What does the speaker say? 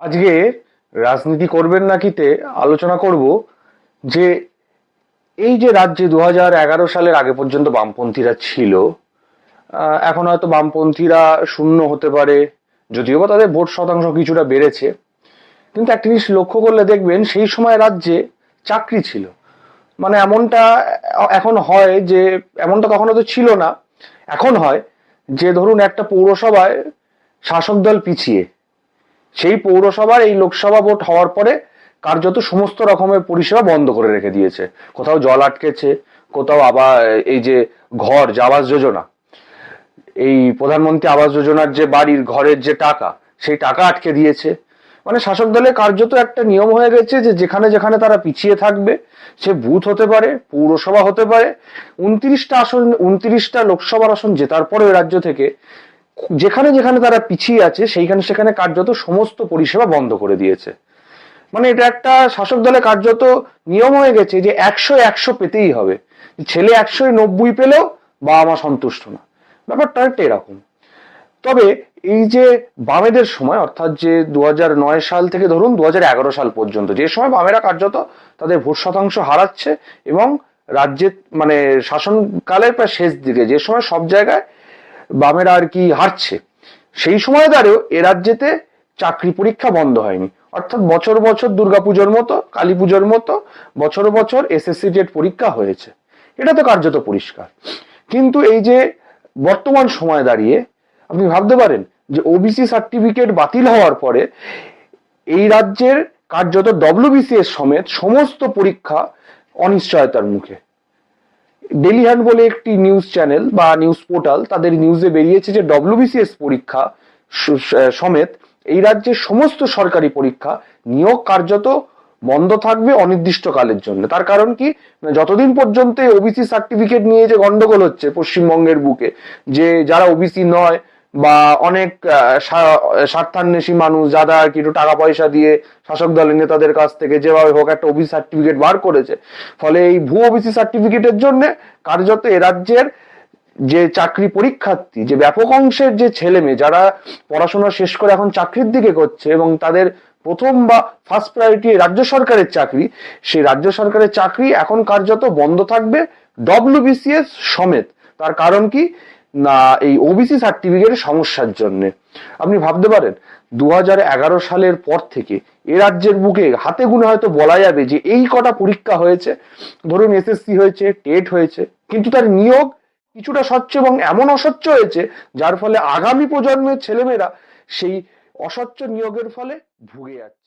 আজকে রাজনীতি করবেন নাকিতে আলোচনা করব যে এই যে রাজ্যে দু এগারো সালের আগে পর্যন্ত বামপন্থীরা ছিল এখন হয়তো বামপন্থীরা শূন্য হতে পারে, যদিও বা তাদের ভোট শতাংশ কিছুটা বেড়েছে। কিন্তু একটা জিনিস লক্ষ্য করলে দেখবেন সেই সময় রাজ্যে চাকরি ছিল। মানে এমনটা এখন হয় যে, এমনটা তখন তো ছিল না, এখন হয় যে ধরুন একটা পৌরসভায় শাসক দল পিছিয়ে সেই পৌরসভার এই লোকসভা ভোট হওয়ার পরে কার্যত সমস্ত রকমের পরিষেবা বন্ধ করে রেখে দিয়েছে। কোথাও জল আটকেছে, কোথাও আবার এই যে ঘর, যে আবাস যোজনা, এই প্রধানমন্ত্রী আবাস যোজনার যে বাড়ির ঘরের যে টাকা, সেই টাকা আটকে দিয়েছে। মানে শাসক দলের কার্যত একটা নিয়ম হয়ে গেছে যে যেখানে যেখানে তারা পিছিয়ে থাকবে, সে বুথ হতে পারে, পৌরসভা হতে পারে। উনত্রিশটা আসন, উনত্রিশটা লোকসভার আসন জেতার পরে ওই রাজ্য থেকে যেখানে যেখানে তারা পিছিয়ে আছে, সেইখানে সেখানে কার্যত সমস্ত পরিষেবা বন্ধ করে দিয়েছে। মানে এটা একটা শাসক দলের কার্যত নিয়ম হয়ে গেছে যে একশো একশো পেতেই হবে। ছেলে একশো নব্বই পেলেও বাবা মা সন্তুষ্ট না। ব্যাপারটা একটা এরকম। তবে এই যে বামেদের সময়, অর্থাৎ যে দু সাল থেকে ধরুন দু সাল পর্যন্ত, যে সময় বামেরা কার্যত তাদের ভোট শতাংশ হারাচ্ছে এবং রাজ্যের মানে শাসনকালের প্রায় শেষ দিকে, যে সময় সব জায়গায় বামেরা আর কি হারছে। সেই সময় দাঁড়িয়েও এ রাজ্যেতে চাকরি পরীক্ষা বন্ধ হয়নি। অর্থাৎ বছর বছর দুর্গাপুজোর মতো কালী পুজোর মতো বছর বছর এসএসসি টেট পরীক্ষা হয়েছে। এটা তো কার্যত পরিষ্কার। কিন্তু এই যে বর্তমান সময় দাঁড়িয়ে আপনি ভাবতে পারেন যে ওবিসি সার্টিফিকেট বাতিল হওয়ার পরে এই রাজ্যের কার্যত ডব্লিউবিসিএস সমেত সমস্ত পরীক্ষা অনিশ্চয়তার মুখে। ডেলি হ্যান্ড বলে একটি নিউজ চ্যানেল বা নিউজ পোর্টাল তাদের নিউজে বেরিয়েছে যে ডব্লিউবিসিএস পরীক্ষা সমেত এই রাজ্যের সমস্ত সরকারি পরীক্ষা নিয়োগ কার্যত বন্ধ থাকবে অনির্দিষ্টকালের জন্য। তার কারণ কি? যতদিন পর্যন্ত ওবিসি সার্টিফিকেট নিয়ে যে গন্ডগোল হচ্ছে পশ্চিমবঙ্গের বুকে, যে যারা ওবিসি নয় বা অনেক স্বার্থান্বেষী মানুষ যারা আর কি একটু টাকা পয়সা দিয়ে শাসক দলের নেতাদের কাছ থেকে যেভাবে হোক একটা ওবিসি সার্টিফিকেট বার করেছে। ফলে এই ভুয়ো ওবিসি সার্টিফিকেটের জন্য কার্যত এ রাজ্যের যে চাকরি পরীক্ষার্থী, যে ব্যাপক অংশের যে ছেলে মেয়ে যারা পড়াশোনা শেষ করে এখন চাকরির দিকে করছে এবং তাদের প্রথম বা ফার্স্ট প্রায়োরিটি রাজ্য সরকারের চাকরি, সেই রাজ্য সরকারের চাকরি এখন কার্যত বন্ধ থাকবে ডব্লিউবিসিএস সমেত। তার কারণ কি? না, এই ওবিসি সার্টিফিকেটের সমস্যার জন্য। আপনি ভাবতে পারেন দু হাজার এগারো সালের পর থেকে এ রাজ্যের বুকে হাতে গুনে হয়তো বলা যাবে যে এই কটা পরীক্ষা হয়েছে। ধরুন এসএসসি হয়েছে টেট হয়েছে, কিন্তু তার নিয়োগ কিছুটা স্বচ্ছ এবং এমন অস্বচ্ছ হয়েছে, যার ফলে আগামী প্রজন্মের ছেলেমেয়েরা সেই অস্বচ্ছ নিয়োগের ফলে ভুগে যাচ্ছে।